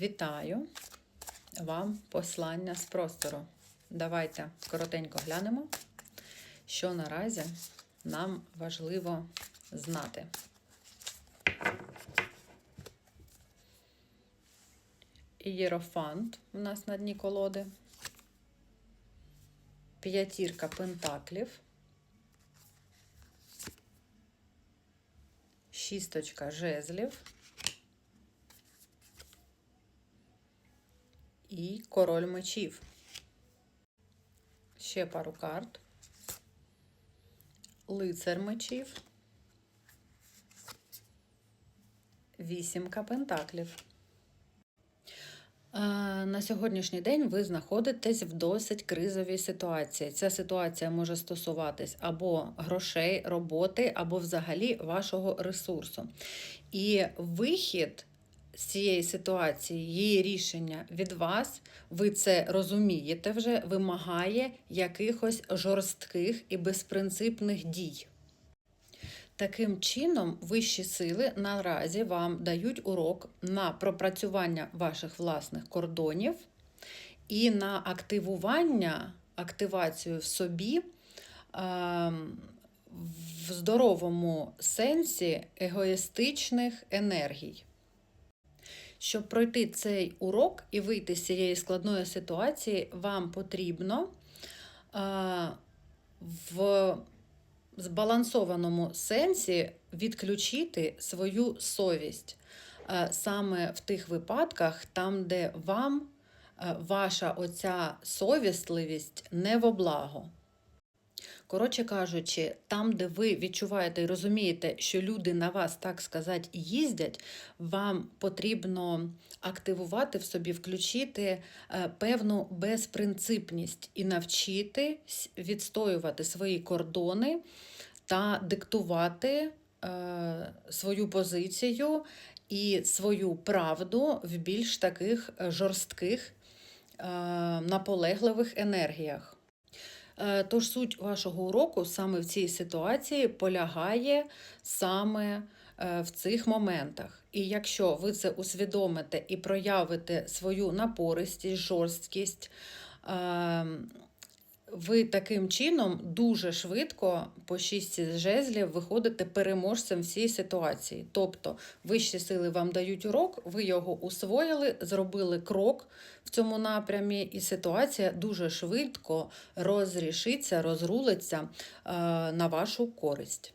Вітаю вам послання з простору. Давайте коротенько глянемо, що наразі нам важливо знати. Ієрофант у нас на дні колоди. П'ятірка пентаклів. Шісточка жезлів. І король мечів. Ще пару карт. Лицар мечів. Вісімка пентаклів. Е, На сьогоднішній день ви знаходитесь в досить кризовій ситуації. Ця ситуація може стосуватись або грошей, роботи, або взагалі вашого ресурсу. І вихід з цієї ситуації, її рішення від вас, ви це розумієте вже, вимагає якихось жорстких і безпринципних дій. Таким чином, вищі сили наразі вам дають урок на пропрацювання ваших власних кордонів і на активування, активацію в собі ем, в здоровому сенсі егоїстичних енергій. Щоб пройти цей урок і вийти з цієї складної ситуації, вам потрібно в збалансованому сенсі відключити свою совість саме в тих випадках, там, де вам ваша оця совістливість не во благо. Коротше кажучи, там, де ви відчуваєте і розумієте, що люди на вас, так сказати, їздять, вам потрібно активувати в собі, включити е, певну безпринципність і навчитись відстоювати свої кордони та диктувати е, свою позицію і свою правду в більш таких е, жорстких, наполегливих енергіях. Е, Тож суть вашого уроку саме в цій ситуації полягає саме е, в цих моментах. І якщо ви це усвідомите і проявите свою напористість, жорсткість, е, ви таким чином дуже швидко по шість жезлів виходите переможцем всієї ситуації. Тобто вищі сили вам дають урок, ви його усвоїли, зробили крок в цьому напрямі, і ситуація дуже швидко розрішиться, розрулиться е, на вашу користь.